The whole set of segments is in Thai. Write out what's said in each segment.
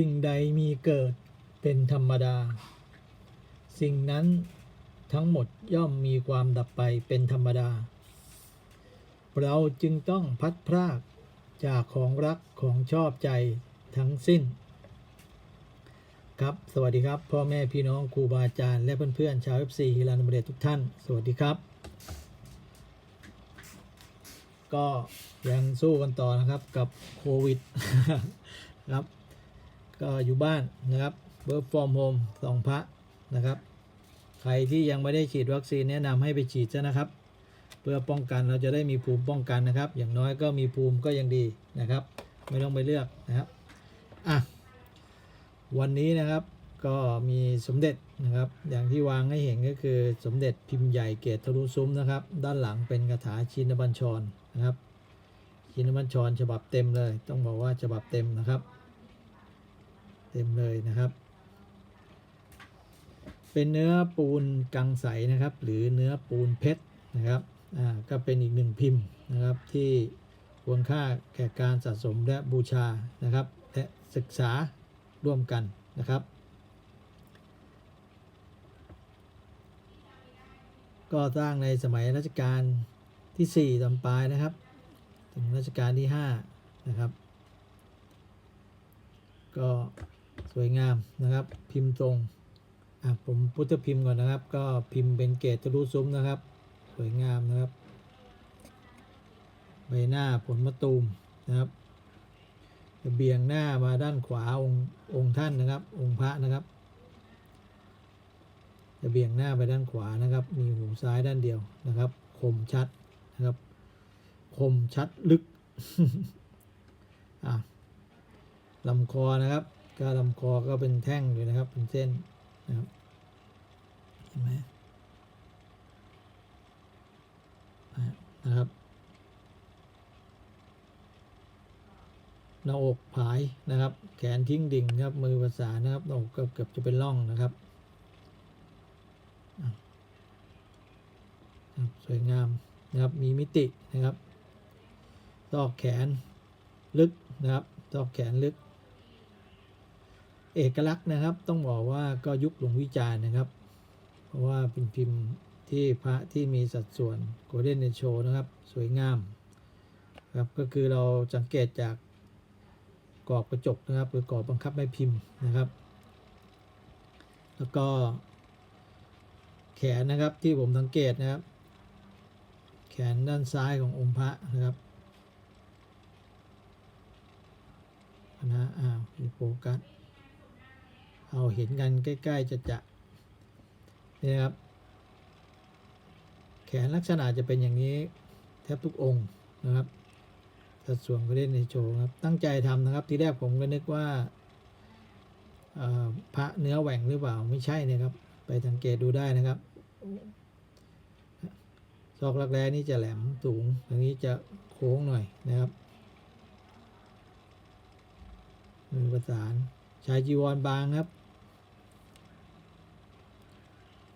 สิ่งใดมีเกิดเป็นธรรมดา สิ่งนั้นทั้งหมดย่อมมีความดับไปเป็นธรรมดา เราจึงต้องพัดพรากจากของรักของชอบใจทั้งสิ้น ครับ สวัสดีครับ พ่อแม่พี่น้องครูบาอาจารย์และเพื่อนๆชาว FC ฮิรันมเดทุกท่าน สวัสดีครับ ก็ยังสู้กันต่อนะครับกับโควิดครับ ก็อยู่บ้านนะครับเบิร์ฟอร์มโฮมสองพระนะครับ ใครที่ยังไม่ได้ฉีดวัคซีนแนะนำให้ไปฉีดซะนะครับ เพื่อป้องกันเราจะได้มีภูมิป้องกันนะครับ อย่างน้อยก็มีภูมิก็ยังดีนะครับ ไม่ต้องไปเลือกนะครับอะวันนี้นะครับก็มีสมเด็จนะครับ อย่างที่วางให้เห็นก็คือสมเด็จพิมพ์ใหญ่เกตทะลุซุ้มนะครับ ด้านหลังเป็นคาถาชินบัญชรนะครับชินบัญชรฉบับเต็มเลย ต้องบอกว่าฉบับเต็มนะครับ ต็มเลยนะครับ เป็นเนื้อปูนกังใสนะครับ หรือเนื้อปูนเพชรนะครับอ่าก็เป็นอีกหนึ่งพิมพ์นะครับที่ควรค่าแก่การสะสมและบูชานะครับและศึกษาร่วมกันนะครับ ก็สร้างในสมัยรัชกาลที่ 4ตอนปลายนะครับ ถึงรัชกาลที่ 5 นะครับ ก็ สวยงามนะครับ พิมพ์ตรงอะผมพุทธพิมพ์ก่อนนะครับ ก็พิมพ์เป็นเกตทะลุซุ้มนะครับ สวยงามนะครับ ใบหน้าผลมะตูมนะครับจะเบี่ยงหน้ามาด้านขวาองค์องค์ท่านนะครับ องค์พระนะครับ จะเบี่ยงหน้าไปด้านขวานะครับ มีหูซ้ายด้านเดียวนะครับ คมชัดนะครับ คมชัดลึกอะลำคอนะครับ ก็ลำคอก็เป็นแท่งอยู่นะครับ เป็นเส้นนะครับเห็นไหมนะครับหน้าอกผายนะครับ แขนทิ้งดิ่งครับ มือประสานนะครับหน้าอกก็เกือบจะเป็นร่องนะครับอะครับ สวยงามนะครับ มีมิตินะครับซอกแขนลึกนะครับซอกแขนลึก เอกลักษณ์นะครับ ต้องบอกว่าก็ยุคหลวงวิจารณ์นะครับ เพราะว่าเป็นพิมพ์ที่พระที่มีสัดส่วนโกลเด้นโชนะครับ สวยงามครับก็คือเราสังเกตจากกรอบกระจกนะครับ หรือกรอบบังคับไม่พิมพ์นะครับ แล้วก็ แขนนะครับที่ผมสังเกตนะครับ แขนด้านซ้ายขององค์พระนะครับนะอ้าวโฟกัส เอาเห็นกันใกล้ ๆ จะจะนี่นะครับ แขนลักษณะจะเป็นอย่างนี้แทบทุกองค์นะครับสัดส่วนก็เล่นในโชว์ครับ ตั้งใจทำนะครับ ทีแรกผมก็นึกว่าพระเนื้อแหว่งหรือเปล่าไม่ใช่นะครับ ไปสังเกตดูได้นะครับซอกรักแร้นี่จะแหลมสูงตรงนี้จะโค้งหน่อยนะครับมือประสาน ชายจีวรบางครับ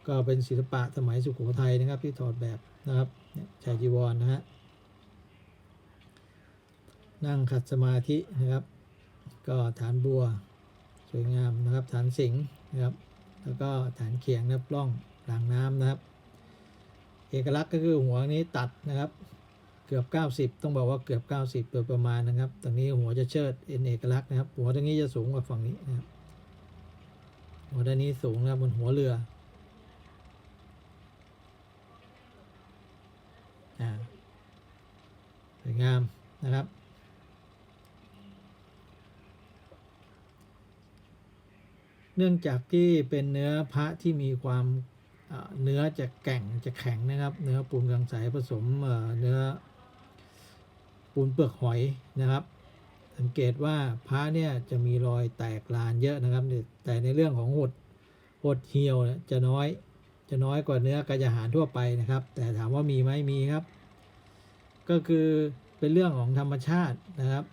ก็เป็นศิลปะสมัยสุโขทัยนะครับที่ถอดแบบนะครับชายจีวรนะฮะนั่งขัดสมาธินะครับ ก็ฐานบัวสวยงามนะครับ ฐานสิงห์นะครับ แล้วก็ฐานเขียงนะครับร่องหลังน้ำนะครับ เอกลักษณ์ก็คือหัวนี้ตัดนะครับ เกือบ 90 ต้องบอกว่าเกือบ 90โดยประมาณนะครับตรงนี้หัวจะเชิดเป็นเอกลักษณ์นะครับ หัวตรงนี้จะสูงกว่าฝั่งนี้นะครับ หัวด้านนี้สูงนะครับบนหัวเรืออ่าสวยงามนะครับเนื่องจากที่เป็นเนื้อพระที่มีความเนื้อจะแก่งจะแข็งนะครับ เนื้อปูนกังสายผสมเนื้อ ปูนเปลือกหอยนะครับ สังเกตว่าพระเนี่ยจะมีรอยแตกลานเยอะนะครับ แต่ในเรื่องของหดหดเหี่ยวจะน้อยจะน้อยกว่าเนื้อกระยาหารทั่วไปนะครับ แต่ถามว่ามีไหมมีครับ ก็คือเป็นเรื่องของธรรมชาตินะครับ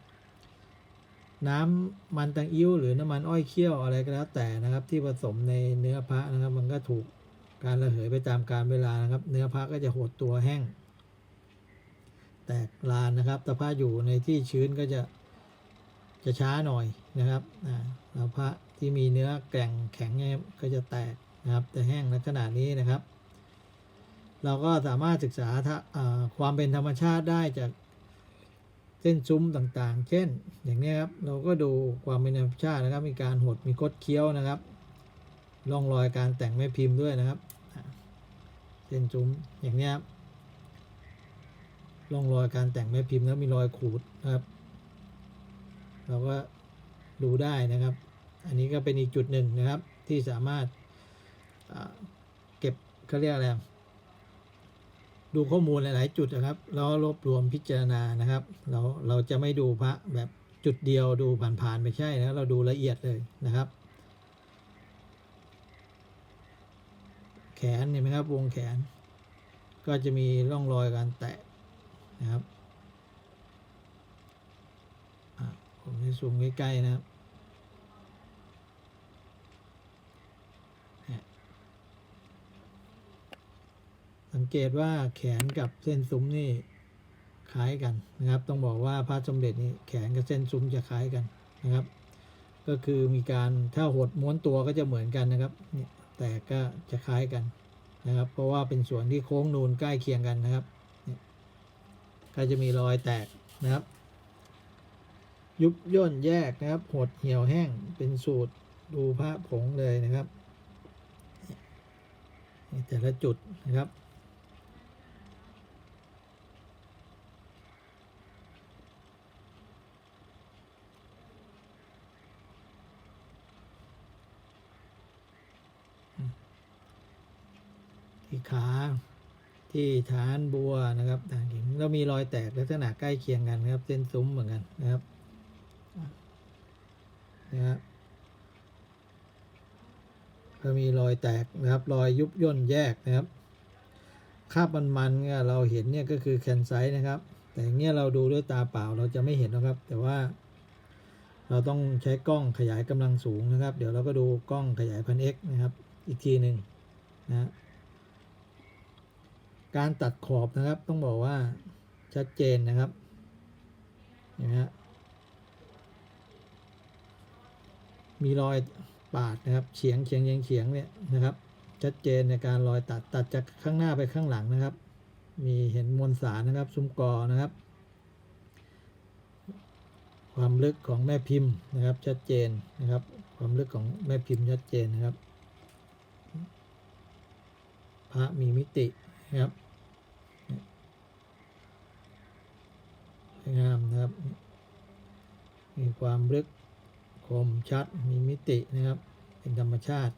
น้ำมันตังอิ่วหรือน้ำมันอ้อยเคี่ยวอะไรก็แล้วแต่นะครับ ที่ผสมในเนื้อพระนะครับ มันก็ถูกการระเหยไปตามกาลเวลานะครับ เนื้อพระก็จะหดตัวแห้ง แตกลานนะครับแต่ผ้าอยู่ในที่ชื้นก็จะจะช้าหน่อยนะครับอ่าแล้วพระที่มีเนื้อแก่งแข็งเนี่ยก็จะแตกนะครับแต่แห้งลักษณะนี้นะครับ เราก็สามารถศึกษาถ้าความเป็นธรรมชาติได้จากเส้นซุ้มต่างๆ เช่น อย่างนี้ครับ เราก็ดูความเป็นธรรมชาตินะครับ มีการหด มีคดเคี้ยวนะครับร่องรอยการแต่งแม่พิมพ์ด้วยนะครับ เส้นซุ้มอย่างนี้ครับ ร่องรอยการแต่งแม่พิมพ์แล้วมีรอยขูดนะครับ เราก็ดูได้นะครับ อันนี้ก็เป็นอีกจุดหนึ่งนะครับ ที่สามารถเก็บเขาเรียกอะไรดูข้อมูลหลาย ๆ จุดนะครับ แล้วรวบรวมพิจารณานะครับ เราเราจะไม่ดูพระแบบจุดเดียวดูผ่านๆไม่ใช่นะเราดูละเอียดเลยนะครับ แขนเห็นไหมครับวงแขน ก็จะมีร่องรอยการแตะ นะครับอะผมจะซูมใกล้ ๆ นะครับสังเกตว่าแขนกับเส้นซุ้มนี่คล้ายกันนะครับ ต้องบอกว่าพระสมเด็จนี่แขนกับเส้นซุ้มจะคล้ายกันนะครับ ก็คือมีการถ้าหดม้วนตัวก็จะเหมือนกันนะครับ แต่ก็จะคล้ายกันนะครับ เพราะว่าเป็นส่วนที่โค้งนูนใกล้เคียงกันนะครับ ก็จะมีรอยแตกนะครับ ยุบย่นแยกนะครับ หดเหี่ยวแห้งเป็นสูตรดูพระผงเลยนะครับนี่แต่ละจุดนะครับที่ขา ที่ฐานบัวนะครับฐานหินแล้วมีรอยแตกลักษณะใกล้เคียงกันนะครับ เส้นซุ้มเหมือนกันนะครับนะครับก็มีรอยแตกนะครับ รอยยุบย่นแยกนะครับคาบมันๆเนี่ยเราเห็นเนี่ยก็คือแคนไซต์นะครับ แต่เงี้ยเราดูด้วยตาเปล่าเราจะไม่เห็นนะครับ แต่ว่า เราต้องใช้กล้องขยายกำลังสูงนะครับ เดี๋ยวเราก็ดูกล้องขยายพันเอ็กนะครับ อีกทีหนึ่งนะ การตัดขอบนะครับต้องบอกว่าชัดเจนนะครับเห็นไหมฮะมีรอยปาดนะครับเฉียงเฉียงเฉียงเฉียงเนี่ยนะครับ ชัดเจนในการรอยตัดตัดจากข้างหน้าไปข้างหลังนะครับ มีเห็นมวลสารนะครับ ซุ้มกอนะครับ ความลึกของแม่พิมพ์นะครับ ชัดเจนนะครับ ความลึกของแม่พิมพ์ชัดเจนนะครับ พระมีมิติ นะครับสวยงามนะครับ มีความลึกคมชัด มีมิตินะครับ เป็นธรรมชาติ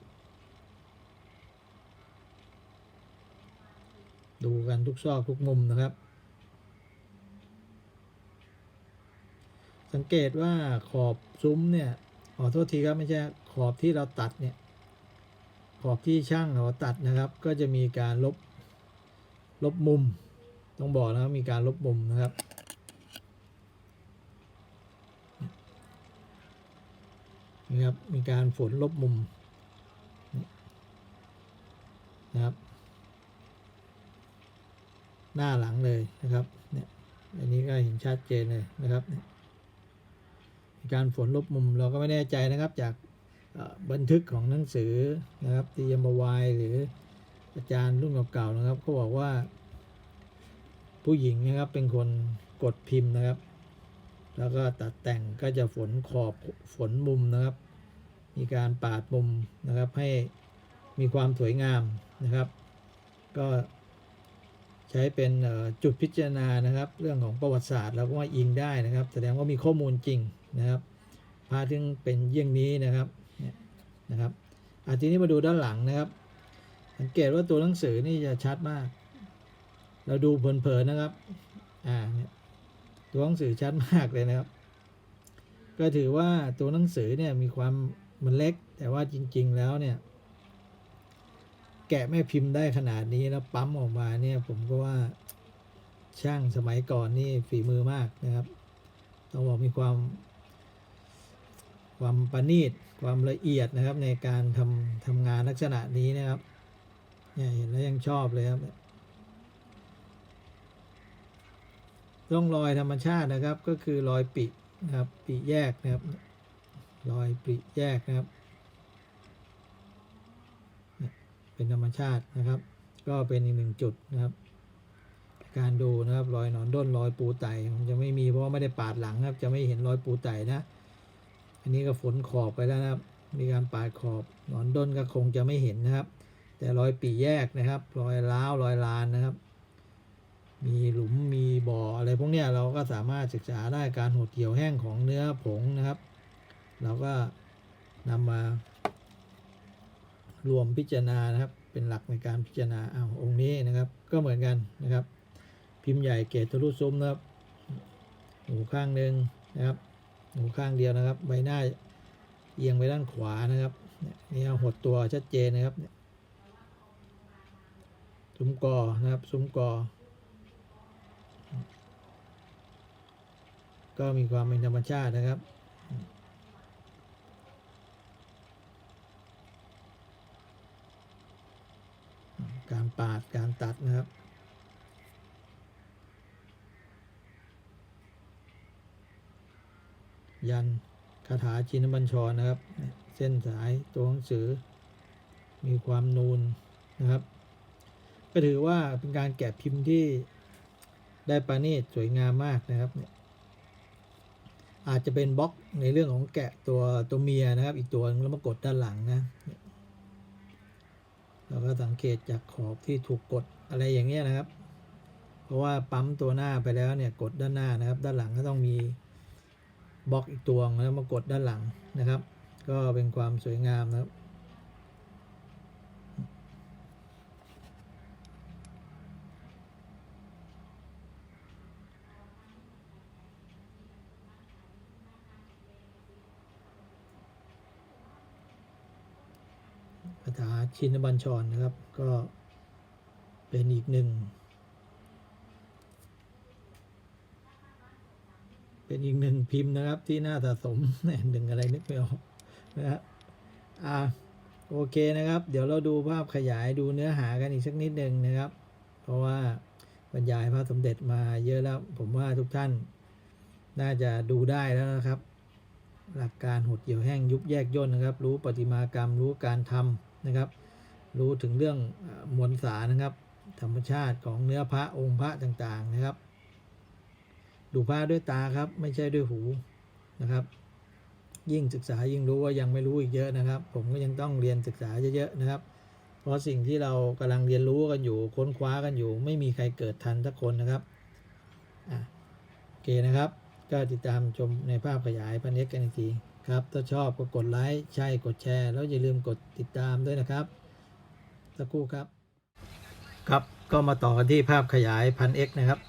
ดูกันทุกซอกทุกมุมนะครับ สังเกตว่าขอบซุ้มเนี่ย ขอโทษทีครับไม่ใช่ขอบที่เราตัดเนี่ย ขอบที่ช่างเขาตัดนะครับ ก็จะมีการลบ ลบมุม ต้องบอกนะครับมีการลบมุมนะครับนะครับ มีการฝนลบมุมนะครับ หน้าหลังเลยนะครับ เนี่ย อันนี้ก็เห็นชัดเจนเลยนะครับมีการฝนลบมุมเราก็ไม่แน่ใจนะครับจากบันทึกของหนังสือนะครับที่ยมวายหรือ อาจารย์รุ่นเก่าๆนะครับเขาบอกว่า ผู้หญิงนะครับเป็นคนกดพิมพ์นะครับ แล้วก็ตัดแต่งก็จะฝนขอบฝนมุมนะครับ มีการปาดมุมนะครับให้มีความสวยงามนะครับ ก็ใช้เป็นจุดพิจารณานะครับ เรื่องของประวัติศาสตร์เราก็ว่าอิงได้นะครับ แสดงว่ามีข้อมูลจริงนะครับพาถึงเป็นเยี่ยงนี้นะครับเนี่ยนะครับอาทีนี้มาดูด้านหลังนะครับ สังเกตว่าตัวหนังสือนี่จะชัดมาก เราดูเพลินๆนะครับ อ่าเนี่ยตัวหนังสือชัดมากเลยนะครับ ก็ถือว่าตัวหนังสือเนี่ยมีความมันเล็ก แต่ว่าจริง ๆ แล้วเนี่ย แกะแม่พิมพ์ได้ขนาดนี้แล้วปั๊มออกมาเนี่ย ผมก็ว่าช่างสมัยก่อนนี่ฝีมือมากนะครับต้องบอกมีความ ความประณีตความละเอียดนะครับในการทำทำงานลักษณะนี้นะครับ เนี่ยเห็นแล้วยังชอบเลยครับร่องรอยธรรมชาตินะครับ ก็คือรอยปินะครับปิแยกนะครับ รอยปริแยกนะครับ เป็นธรรมชาตินะครับ ก็เป็นอีกหนึ่งจุดนะครับ การดูนะครับรอยหนอนด้นรอยปูไตมันจะไม่มีเพราะไม่ได้ปาดหลังครับ จะไม่เห็นรอยปูไตนะ อันนี้ก็ฝนขอบไปแล้วนะครับ มีการปาดขอบหนอนด้นก็คงจะไม่เห็นนะครับ แต่รอยปีแยกนะครับรอยร้าวรอยลานนะครับ มีหลุมมีบ่ออะไรพวกเนี้ยเราก็สามารถศึกษาได้การหดเหี่ยวแห้งของเนื้อผงนะครับ เราก็นำมารวมพิจารณานะครับ เป็นหลักในการพิจารณาอ้าองค์นี้นะครับ ก็เหมือนกันนะครับ พิมพ์ใหญ่เกตทะลุซุ้มนะครับหูข้างหนึ่งนะครับหูข้างเดียวนะครับ ใบหน้าเอียงไปด้านขวานะครับเนี่ยหดตัวชัดเจนนะครับเนี่ย ซุ้มกอนะครับ ซุ้มกอ ก็มีความเป็นธรรมชาตินะครับการปาดการตัดนะครับ ยันคาถาชินบัญชรนะครับเนี่ยเส้นสายตัวหนังสือ มีความนูนนะครับ ก็ถือว่าเป็นการแกะพิมพ์ที่ได้ประณีตสวยงามมากนะครับเนี่ยอาจจะเป็นบล็อกในเรื่องของแกะตัวตัวเมียนะครับ อีกตัวแล้วมากดด้านหลังนะเราก็สังเกตจากขอบที่ถูกกดอะไรอย่างเงี้ยนะครับ เพราะว่าปั๊มตัวหน้าไปแล้วเนี่ยกดด้านหน้านะครับ ด้านหลังก็ต้องมีบล็อกอีกตัวแล้วมากดด้านหลังนะครับ ก็เป็นความสวยงามนะครับ ชินบัญชรนะครับ ก็เป็นอีกหนึ่ง เป็นอีกหนึ่งพิมพ์นะครับที่น่าสะสมหนึ่งอะไรนึกไม่ออกนะครับอ่าโอเคนะครับ เดี๋ยวเราดูภาพขยายดูเนื้อหากันอีกสักนิดหนึ่งนะครับ เพราะว่าบรรยายพระสมเด็จมาเยอะแล้ว ผมว่าทุกท่านน่าจะดูได้แล้วนะครับ หลักการหดเหี่ยวแห้งยุบแยกย่นนะครับ รู้ประติมากรรมรู้การทำ นะครับ รู้ถึงเรื่องมวลสารนะครับ ธรรมชาติของเนื้อพระองค์พระต่างๆนะครับ ดูพระด้วยตาครับ ไม่ใช่ด้วยหูนะครับ ยิ่งศึกษายิ่งรู้ว่ายังไม่รู้อีกเยอะนะครับ ผมก็ยังต้องเรียนศึกษาเยอะๆนะครับ เพราะสิ่งที่เรากำลังเรียนรู้กันอยู่ค้นคว้ากันอยู่ ไม่มีใครเกิดทันสักคนนะครับอะโอเคนะครับ ก็ติดตามชมในภาพขยายพันเอ็กกันอีกที ครับ ถ้าชอบก็กดไลค์ใช่กดแชร์ แล้วอย่าลืมกดติดตามด้วยนะครับ สักครู่ครับ ครับก็มาต่อกันที่ภาพขยายพันเอ็กนะครับ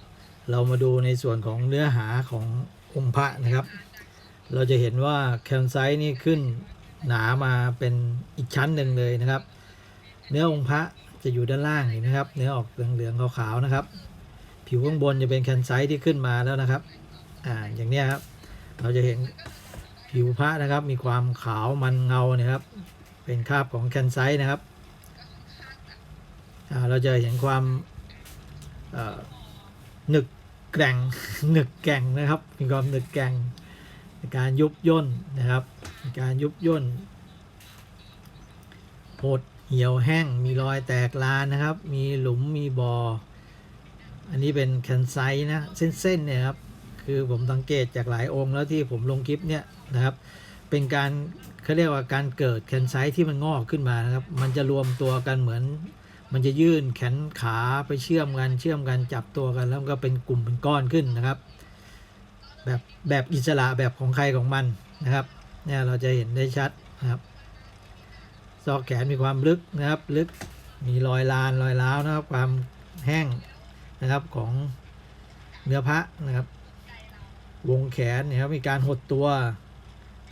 เรามาดูในส่วนของเนื้อหาขององค์พระนะครับ เราจะเห็นว่าแคลไซต์นี่ขึ้นหนามาเป็นอีกชั้นหนึ่งเลยนะครับ เนื้อองค์พระจะอยู่ด้านล่างนี่นะครับ เนื้อออกเหลืองๆขาวๆนะครับ ผิวข้างบนจะเป็นแคนไซต์ที่ขึ้นมาแล้วนะครับ อ่าอย่างนี้ครับ เราจะเห็น ผิวพระนะครับ มีความขาวมันเงาเนี่ยครับ เป็นคราบของแคนไซต์นะครับ เราจะเห็นความหนึกแกร่งหนึกแกร่งนะครับ มีความหนึกแกร่งการยุบย่นนะครับ การยุบย่นหดเหี่ยวแห้งมีรอยแตกลานนะครับ มีหลุมมีบอ่ออันนี้เป็นแคนไซนะเส้นๆเนี่ยครับ คือผมสังเกตจากหลายองค์แล้วที่ผมลงคลิปเนี่ย นะครับ เป็นการเขาเรียกว่าการเกิดแคนไซต์ที่มันงอกขึ้นมานะครับ มันจะรวมตัวกันเหมือน มันจะยื่นแขนขาไปเชื่อมกันเชื่อมกันจับตัวกัน แล้วก็เป็นกลุ่มเป็นก้อนขึ้นนะครับ แบบแบบอิสระแบบของใครของมันนะครับเนี่ยเราจะเห็นได้ชัดนะครับซอกแขนมีความลึกนะครับ ลึกมีรอยลานรอยร้าวนะครับ ความแห้งนะครับของเนื้อพระนะครับ วงแขนนี่ยครับมีการหดตัว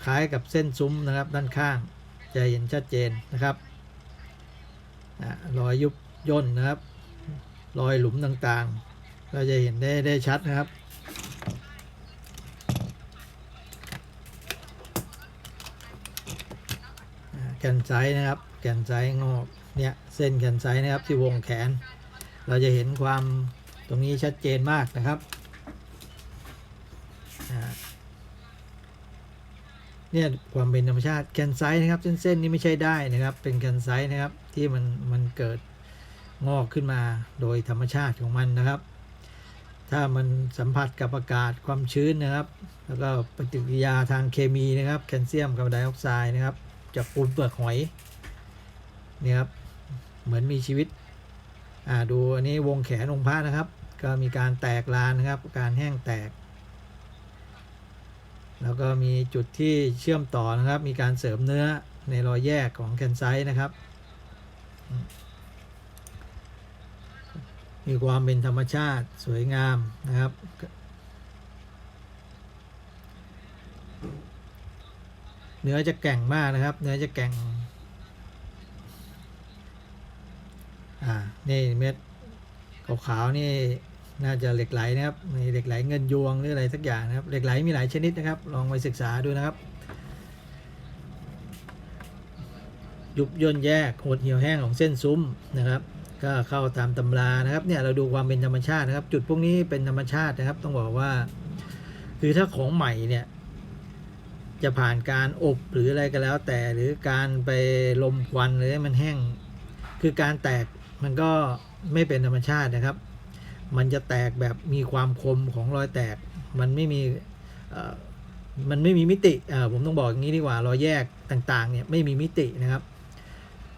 คล้ายกับเส้นซุ้มนะครับด้านข้างจะเห็นชัดเจนนะครับอรอยยุบย่นนะครับรอยหลุมต่างๆ เราจะเห็นได้ได้ชัดนะครับ แขนไซส์นะครับ แขนไซส์งอกเนี่ยเส้นแขนไซส์นะครับที่วงแขน เราจะเห็นความตรงนี้ชัดเจนมากนะครับอ่า เนี่ยความเป็นธรรมชาติแคนไซต์นะครับ เส้นๆนี้ไม่ใช่ได้นะครับ เป็นแคนไซต์นะครับที่มันมันเกิดงอกขึ้นมาโดยธรรมชาติของมันนะครับ ถ้ามันสัมผัสกับอากาศความชื้นนะครับ แล้วก็ปฏิกิริยาทางเคมีนะครับ แคลเซียมคาร์บอนไดออกไซด์นะครับจากปูนเปลือกหอยเนี่ยครับเหมือนมีชีวิตอ่าดูอันนี้วงแขนองค์พระนะครับ ก็มีการแตกลานนะครับ การแห้งแตก แล้วก็มีจุดที่เชื่อมต่อนะครับ มีการเสริมเนื้อในรอยแยกของแคนไซต์นะครับ มีความเป็นธรรมชาติสวยงามนะครับ เนื้อจะแก่งมากนะครับ เนื้อจะแก่ง อ่า นี่เม็ดขาวๆนี่ น่าจะเหล็กไหลนะครับมีเหล็กไหลเงินยวงหรืออะไรสักอย่างนะครับเหล็กไหลมีหลายชนิดนะครับ ลองไปศึกษาดูนะครับ ยุบย่นแยกหดเหี่ยวแห้งของเส้นซุ้มนะครับ ก็เข้าตามตำรานะครับเนี่ยเราดูความเป็นธรรมชาตินะครับ จุดพวกนี้เป็นธรรมชาตินะครับ ต้องบอกว่า คือถ้าของใหม่เนี่ยจะผ่านการอบหรืออะไรก็แล้ว แต่หรือการไปลมควันหรือให้มันแห้ง คือการแตกมันก็ไม่เป็นธรรมชาตินะครับ มันจะแตกแบบมีความคมของรอยแตก มันไม่มีมันไม่มีมิติผมต้องบอกอย่างนี้ดีกว่ารอยแยกต่างๆเนี่ยไม่มีมิตินะครับ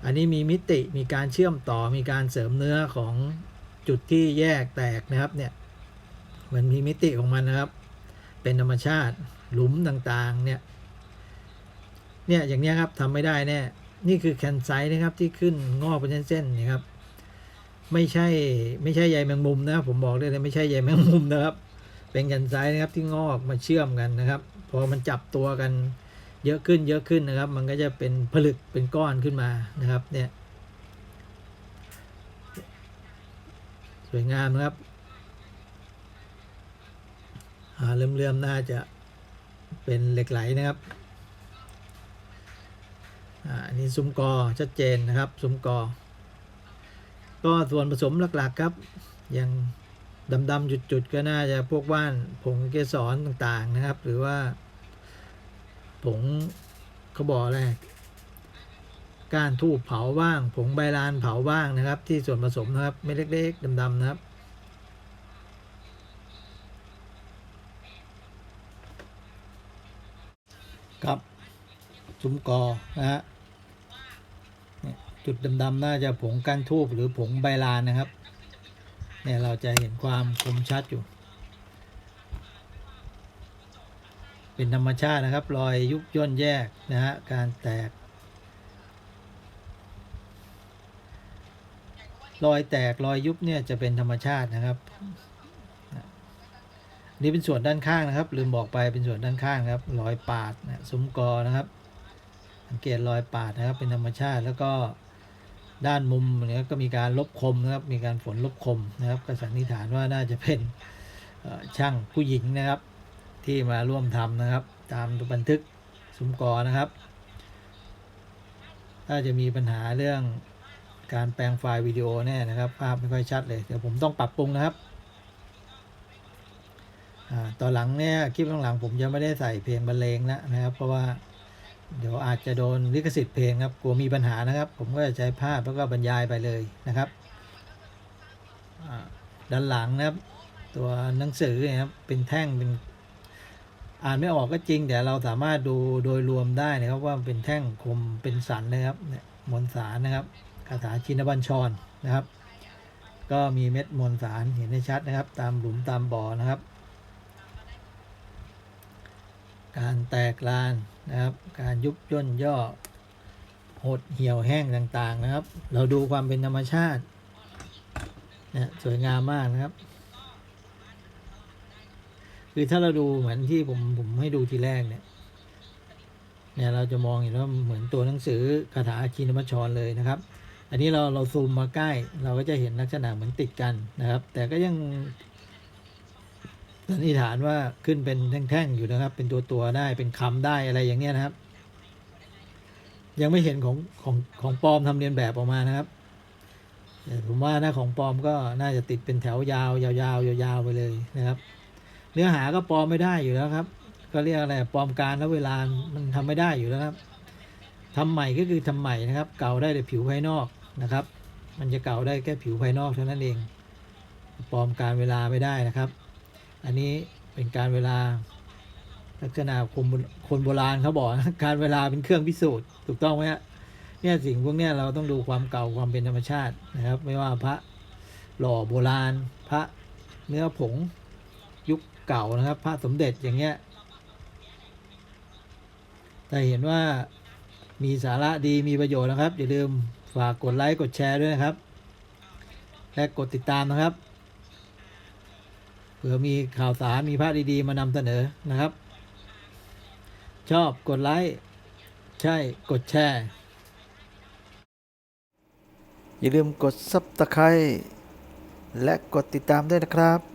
อันนี้มีมิติมีการเชื่อมต่อมีการเสริมเนื้อของจุดที่แยกแตกนะครับเนี่ยมันมีมิติของมันนะครับ เป็นธรรมชาติหลุมต่างๆเนี่ยเนี่ยอย่างนี้ครับทำไม่ได้แน่นี่คือแคนไซต์นะครับที่ขึ้นงอกเป็นเส้นๆนี่ครับ ไม่ใช่ไม่ใช่ใยแมงมุมนะครับผมบอกเลยเลยไม่ใช่ใยแมงมุมนะครับ เป็นแคนไซนะครับ ที่งอกมาเชื่อมกันนะครับ พอมันจับตัวกันเยอะขึ้นเยอะขึ้นนะครับ มันก็จะเป็นผลึกเป็นก้อนขึ้นมานะครับ เนี่ย สวยงามนะครับอ่าเลื่อมๆน่าจะเป็นเหล็กไหลนะครับอ่าอันนี้ซุ้มกอชัดเจนนะครับ ซุ้มกอ ก็ส่วนผสมหลักๆครับ อย่างดำๆจุดๆ ก็น่าจะพวกว่านผงเกสรต่างๆนะครับ หรือว่า ผงเขาบอกอะไรก้านทูบเผาบ้าง ผงใบลานเผาบ้างนะครับ ที่ส่วนผสมนะครับไม่เล็กๆดำๆนะครับครับซุ้มกอนะฮะ จุดดำๆน่าจะผงก้านทูบหรือผงใบลานนะครับ เนี่ยเราจะเห็นความคมชัดอยู่ เป็นธรรมชาตินะครับ รอยยุบย่นแยกนะฮะการแตก รอยแตกรอยยุบเนี่ยจะเป็นธรรมชาตินะครับนี่เป็นส่วนด้านข้างนะครับ ลืมบอกไปเป็นส่วนด้านข้างครับรอยปาดนะซุ้มกอนะครับสังเกตรอยปาดนะครับเป็นธรรมชาติแล้วก็ ด้านมุมเนี่ยก็มีการลบคมนะครับมีการฝนลบคมนะครับก็สันนิษฐานว่าน่าจะเป็นช่างผู้หญิงนะครับ ที่มาร่วมทำนะครับ ตามบันทึกซุ้มกอนะครับถ้าจะมีปัญหาเรื่องการแปลงไฟล์วิดีโอแน่นะครับ ภาพไม่ค่อยชัดเลย เดี๋ยวผมต้องปรับปรุงนะครับอ่าตอนหลังเนี่ยคลิปหลังๆผมจะไม่ได้ใส่เพลงบรรเลงแล้วนะครับ เพราะว่า เดี๋ยวอาจจะโดนลิขสิทธิ์เพลงครับกลัวมีปัญหานะครับ ผมก็จะใช้ภาพแล้วก็บรรยายไปเลยนะครับด้านหลังนะครับ ตัวหนังสือนี่ยครับเป็นแท่งเป็นอ่านไม่ออกก็จริง แต่เราสามารถดูโดยรวมได้นะครับว่าเป็นแท่งคมเป็นสันนะครับเนี่ยมวลสารนะครับคาถาชินบัญชรนะครับ ก็มีเม็ดมวลสารเห็นได้ชัดนะครับ ตามหลุมตามบ่อนะครับ การแตกลานนะครับ การยุบย่นย่อ หดเหี่ยวแห้งต่างๆนะครับ เราดูความเป็นธรรมชาตินะสวยงามมากนะครับ คือถ้าเราดูเหมือนที่ผมผมให้ดูทีแรกเนี่ยเนี่ยเราจะมองเห็นว่าเหมือนตัวหนังสือคาถาคีนมัชชรเลยนะครับ อันนี้เราเราซูมมาใกล้ เราก็จะเห็นลักษณะเหมือนติดกันนะครับ แต่ก็ยัง สันนิษฐานว่าขึ้นเป็นแท่งๆอยู่นะครับ เป็นตัวตัวๆได้เป็นคำได้อะไรอย่างเงี้ยนะครับ ยังไม่เห็นของของของปลอมทำเรียนแบบออกมานะครับผมว่าถ้าของปลอมก็น่าจะติดเป็นแถวยาวยาวยาวยาวๆไปเลยนะครับ เนื้อหาก็ปลอมไม่ได้อยู่แล้วครับ ก็เรียกอะไรปลอมการแล้วเวลามันทำไม่ได้อยู่แล้วครับทำใหม่ก็คือทำใหม่นะครับ เก่าได้แต่ผิวภายนอกนะครับ มันจะเก่าได้แค่ผิวภายนอกเท่านั้นเองปลอมการเวลาไม่ได้นะครับ อันนี้เป็นการเวลา ลักษณะคนคนโบราณเขาบอกการเวลาเป็นเครื่องพิสูจน์ถูกต้องไหมฮะเนี่ยสิ่งพวกเนี้ยเราต้องดูความเก่าความเป็นธรรมชาตินะครับ ไม่ว่าพระหล่อโบราณ พระเนื้อผงยุคเก่านะครับ พระสมเด็จอย่างเงี้ยแต่เห็นว่ามีสาระดีมีประโยชน์นะครับ อย่าลืมฝากกดไลค์กดแชร์ด้วยนะครับ และกดติดตามนะครับ เผื่อมีข่าวสารมีภาพดีๆ มานำเสนอนะครับ ชอบกดไลค์ ใช่กดแชร์ อย่าลืมกด Subscribe และกดติดตามด้วยนะครับ